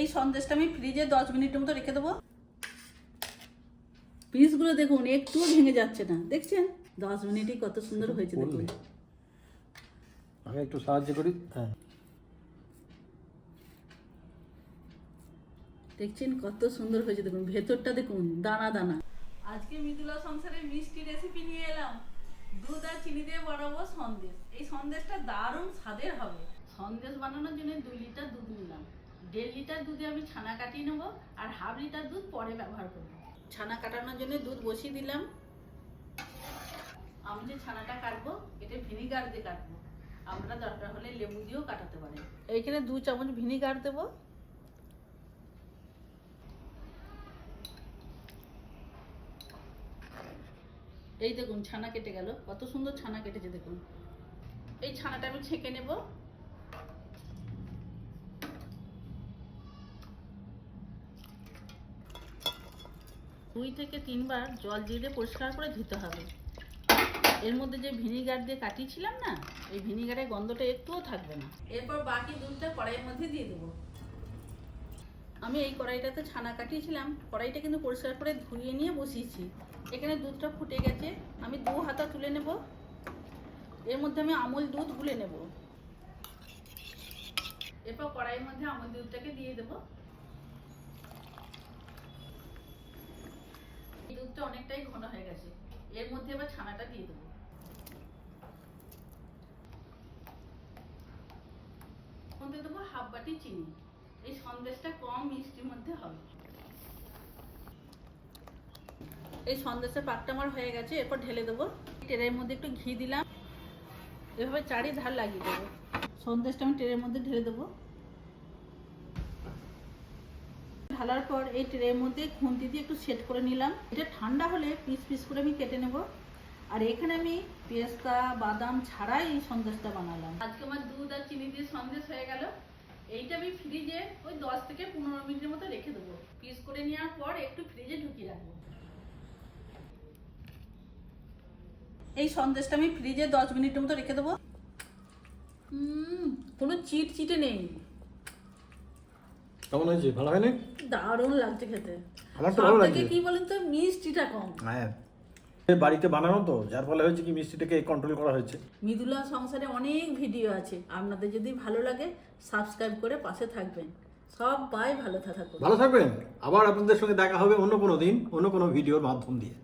এই সন্দেশটা আমি ফ্রিজে দশ মিনিটের মতো রেখে দেবো। পিসগুলো দেখুন একটুও ভেঙে যাচ্ছে না। দেখছেন? দশ মিনিটই কত সুন্দর হয়েছে দেখুন। আমি একটু সাহায্য করি? হ্যাঁ। দেখছেন কত সুন্দর হয়েছে দেখুন। ভেতরটা দেখুন দানা দানা। আজকে মৃদুলা সংসারে মিষ্টি রেসিপি নিয়ে এলাম। দুধ আর চিনি দিয়ে বানাবো সন্দেশ। এই সন্দেশটা দারুণ স্বাদের হবে। সন্দেশ বানানোর জন্য দুই লিটার দুধ নিলাম। দেড় লিটার দুধে আমি ছানা কাটিয়ে নেব আর হাফ লিটার দুধ পরে ব্যবহার করব। ছানা কাটানোর জন্য দুধ বসিয়ে দিলাম। আমি যে ছানাটা কাটবো এটা ভিনিগার দিয়ে কাটবো। আমরা দরকার হলে লেবু দিয়েও কাটাতে পারি এইখানে দু চামচ ভিনিগার দেবো। এই দেখুন ছানা কেটে গেল। কত সুন্দর ছানা কেটেছে দেখুন। এই ছানাটা আমি ছেঁকে নেব। দুই থেকে তিনবার জল দিয়ে পরিষ্কার করে ধুতে হবে। এর মধ্যে যে ভিনিগার দিয়ে কাটিয়েছিলাম না এই ভিনিগারের গন্ধটা একটুও থাকবে না। এরপর বাকি দুধটা কড়াইয়ের মধ্যে দিয়ে দেবো। আমি এই কড়াইটাতে ছানা কাটিয়েছিলাম কড়াইটা কিন্তু পরিষ্কার করে ধুয়ে নিয়ে বসিয়েছি। এখানে দুধটা ফুটে গেছে আমি দু হাতা তুলে নেব। এর মধ্যে আমি আমুল দুধ গুলে নেব। এরপর কড়াইয়ের মধ্যে আমুল দুধটাকে দিয়ে দেব। দুধটা অনেকটাই ঘন হয়ে গেছে। এর মধ্যে এবার ছানাটা দিয়ে দেবো। মধ্যে দেবো হাফ বাটি চিনি। এই সন্দেশটা কম মিষ্টির মধ্যে হবে। এই সন্দেশের পাকটা আমার হয়ে গেছে, এরপর ঢেলে দেবো। ট্রের মধ্যে একটু ঘি দিলাম। এভাবে চারি ধার লাগিয়ে দেবো। সন্দেশটা আমি ট্রের মধ্যে ঢেলে দেবো। ঢালার পর এই ট্রের মধ্যে খুন্তি দিয়ে একটু সেট করে নিলাম। এটা ঠান্ডা হলে পিস পিস করে আমি কেটে নেব। আর এখানে আমি পেস্তা বাদাম ছাড়াই এই সন্দেশটা বানালাম। আজকে আমার দুধ আর চিনি দিয়ে সন্দেশ হয়ে গেল। এইটা আমি ফ্রিজে ওই দশ থেকে পনেরো মিনিটের মতো রেখে দেবো। পিস করে নেওয়ার পর একটু ফ্রিজে ঢুকিয়ে রাখব। এই সন্দেশটা আমি ফ্রিজে দশ মিনিটের মতো রেখে দেবো। কোনো চিট চিটে নেই। কেমন হয়েছে? ভালো হয়নি? দারুণ লাগছে খেতে। আমার তো ভালো লাগছে। কি বলেন তো মিষ্টিটা কম। হ্যাঁ। বাড়িতে বানানো তো যার ফলে হয়েছে কি মিষ্টিটাকে কন্ট্রোল করা হয়েছে। মৃদুলা সংসারে অনেক ভিডিও আছে। আপনাদের যদি ভালো লাগে সাবস্ক্রাইব করে পাশে থাকবেন। সবাই ভালো থাকুন। ভালো থাকবেন। আবার আপনাদের সঙ্গে দেখা হবে অন্য কোনো দিন অন্য কোনো ভিডিওর মাধ্যম দিয়ে।